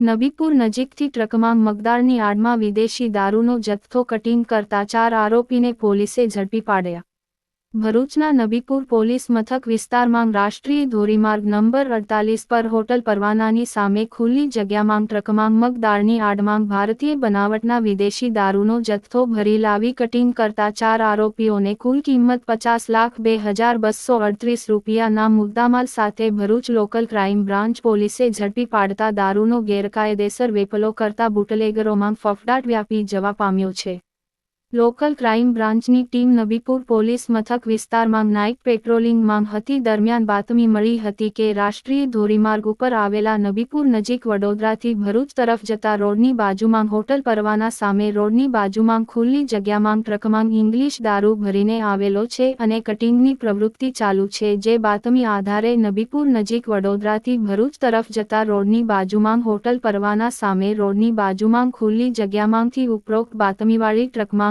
નબીપુર નજીકથી ટ્રકમાં મગદારની આડમાં વિદેશી દારૂનો જથ્થો કટિંગ કરતા ચાર આરોપીને પોલીસે ઝડપી પાડ્યા. ભરૂચના નબીપુર પોલીસ મથક વિસ્તારમાં રાષ્ટ્રીય ધોરીમાર્ગ નંબર અડતાલીસ પર હોટલ પરવાનાની સામે ખુલ્લી જગ્યામાં ટ્રકમાં મગદાળની આડમાં ભારતીય બનાવટના વિદેશી દારૂનો જથ્થો ભરી લાવી કટિંગ કરતા ચાર આરોપીઓને કુલ કિંમત પચાસ લાખ બે હજાર બસો અડત્રીસ રૂપિયાના મુદ્દામાલ સાથે ભરૂચ લોકલ ક્રાઇમ બ્રાન્ચ પોલીસે ઝડપી પાડતા દારૂનો ગેરકાયદેસર વેપલો કરતા બુટલેગરોમાં ફફડાટ વ્યાપી જવા પામ્યો છે. લોકલ ક્રાઇમ બ્રાન્ચની ટીમ નબીપુર પોલીસ મથક વિસ્તારમાં નાઇટ પેટ્રોલિંગમાં હતી દરમિયાન બાતમી મળી હતી કે રાષ્ટ્રીય ધોરીમાર્ગ ઉપર આવેલા નબીપુર નજીક વડોદરાથી ભરૂચ તરફ જતા રોડની બાજુમાં હોટલ પરવાના સામે રોડની બાજુમાં ખુલ્લી જગ્યામાં ટ્રકમાં ઇંગ્લિશ દારૂ ભરીને આવેલો છે અને કટિંગની પ્રવૃત્તિ ચાલુ છે. જે બાતમી આધારે નબીપુર નજીક વડોદરાથી ભરૂચ તરફ જતા રોડની બાજુમાં હોટલ પરવાના સામે રોડની બાજુમાં ખુલ્લી જગ્યામાંથી ઉપરોક્ત બાતમીવાળી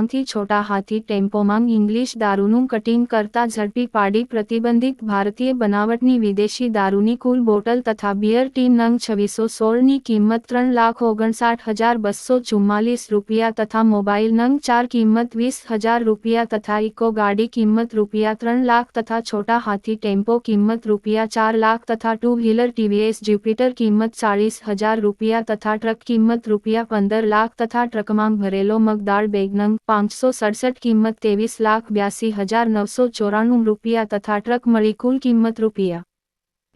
ટ્રકમાંથી છોટા હાથી ટેમ્પોમાં ઇંગ્લિશ દારૂનું કટિંગ કરતા ઝડપી પાડી પ્રતિબંધિત ભારતીય બનાવટની વિદેશી દારૂની કુલ બોટલ તથા બિયર ટીન નંગ છવ્વીસો સોળની કિંમત ત્રણ લાખ ઓગણસાઠ હજાર બસો ચુમ્માલીસ રૂપિયા તથા મોબાઈલ નંગ ચાર કિંમત વીસ હજાર રૂપિયા તથા ઇકો ગાડી કિંમત રૂપિયા ત્રણ લાખ તથા છોટા હાથી ટેમ્પો કિંમત રૂપિયા ચાર લાખ તથા ટુ વ્હીલર ટીવીએસ જ્યુપિટર કિંમત ચાળીસ હજાર રૂપિયા તથા ટ્રક કિંમત રૂપિયા પંદર લાખ તથા ટ્રકમાં ભરેલો મગદાળ બેગ નંગ પાંચસો સડસઠ કિંમત ત્રેવીસ લાખ બ્યાસી હજાર નવસો ચોરાણું રૂપિયા તથા ટ્રક મળી કુલ કિંમત રૂપિયા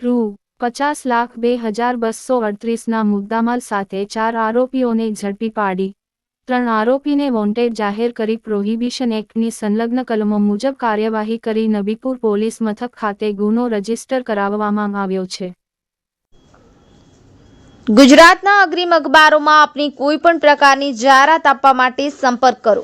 રૂ પચાસ લાખ બે હજાર બસો અડત્રીસના મુદ્દામાલ સાથે ચાર આરોપીઓને ઝડપી પાડી. ત્રણ આરોપીને વોન્ટેડ જાહેર કરી પ્રોહિબિશન એક્ટની સંલગ્ન કલમો મુજબ કાર્યવાહી કરી નબીપુર પોલીસ મથક ખાતે ગુનો રજિસ્ટર કરાવવામાં આવ્યો છે. ગુજરાતના અગ્રીમ અખબારોમાં આપની કોઈ પણ પ્રકારની જાહેરાત આપવા માટે સંપર્ક કરો.